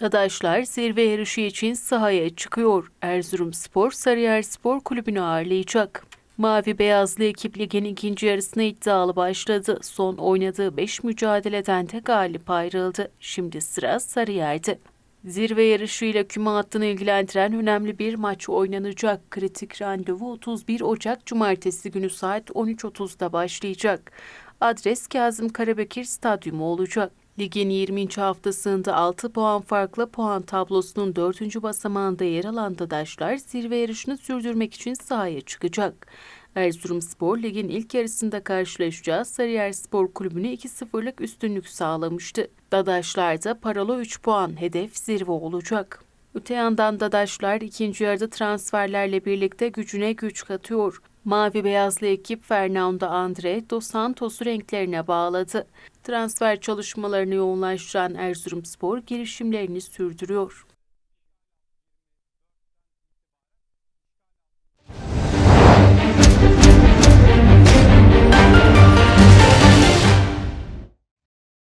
Dadaşlar zirve yarışı için sahaya çıkıyor. Erzurumspor Sarıyer Spor Kulübü'nü ağırlayacak. Mavi Beyazlı ekip ligin ikinci yarısına iddialı başladı. Son oynadığı 5 mücadeleden de galip ayrıldı. Şimdi sıra Sarıyer'de. Zirve yarışıyla küme hattını ilgilendiren önemli bir maç oynanacak. Kritik randevu 31 Ocak Cumartesi günü saat 13.30'da başlayacak. Adres Kazım Karabekir Stadyumu olacak. Ligin 20. haftasında 6 puan farklı puan tablosunun 4. basamağında yer alan Dadaşlar zirve yarışını sürdürmek için sahaya çıkacak. Erzurumspor ligin ilk yarısında karşılaşacağı Sarıyer Spor Kulübü'ne 2-0'lık üstünlük sağlamıştı. Dadaşlar'da paralı 3 puan hedef zirve olacak. Öte yandan Dadaşlar ikinci yarıda transferlerle birlikte gücüne güç katıyor. Mavi beyazlı ekip Fernando Andre Dos Santos'u renklerine bağladı. Transfer çalışmalarını yoğunlaştıran Erzurumspor girişimlerini sürdürüyor.